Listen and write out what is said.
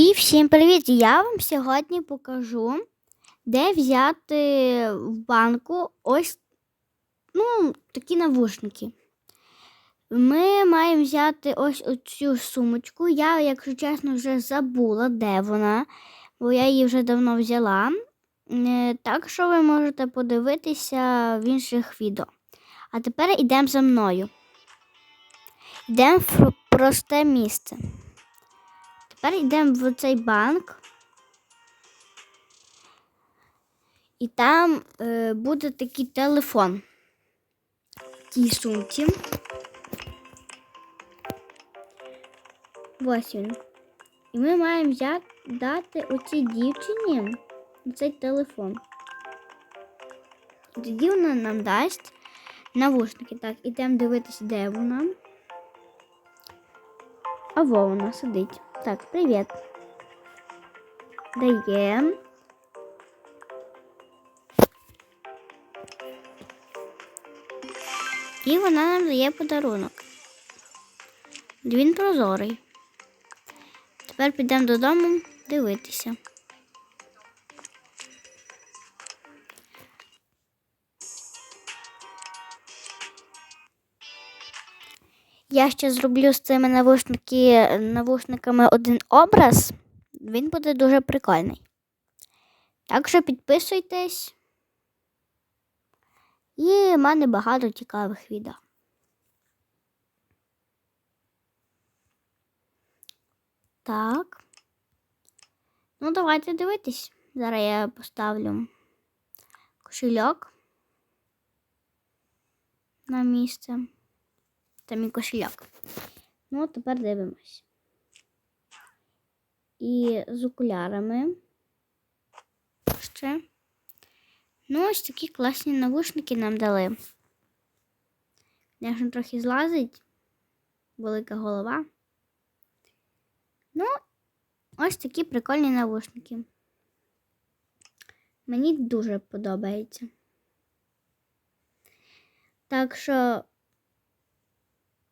І всім привіт! Я вам сьогодні покажу, де взяти в банку ось ну, такі навушники. Ми маємо взяти ось оцю сумочку. Я, якщо чесно, вже забула, де вона, бо я її вже давно взяла. Е, Так що ви можете подивитися в інших відео. А тепер йдемо за мною. Йдемо в просте місце. Тепер йдемо в цей банк. І там е, буде такий телефон в тій сумці. Ось він. І ми маємо взяти дати оцій дівчині цей телефон. Тоді вона нам дасть навушники. Так, ідемо дивитися, де вона. А во вона сидить. Так, привіт. Даємо. І вона нам дає подарунок. Він прозорий. Тепер підемо додому дивитися. Я ще зроблю з цими навушники, навушниками один образ. Він буде дуже прикольний. Так що підписуйтесь. І в мене багато цікавих відео. Так. Ну, давайте дивитись. Зараз я поставлю кошельок на місце. Це мій кошельок. Ну, тепер дивимось. І з окулярами ще. Ну, ось такі класні навушники нам дали. Звісно, трохи злазить. Велика голова. Ну, ось такі прикольні навушники. Мені дуже подобається. Так що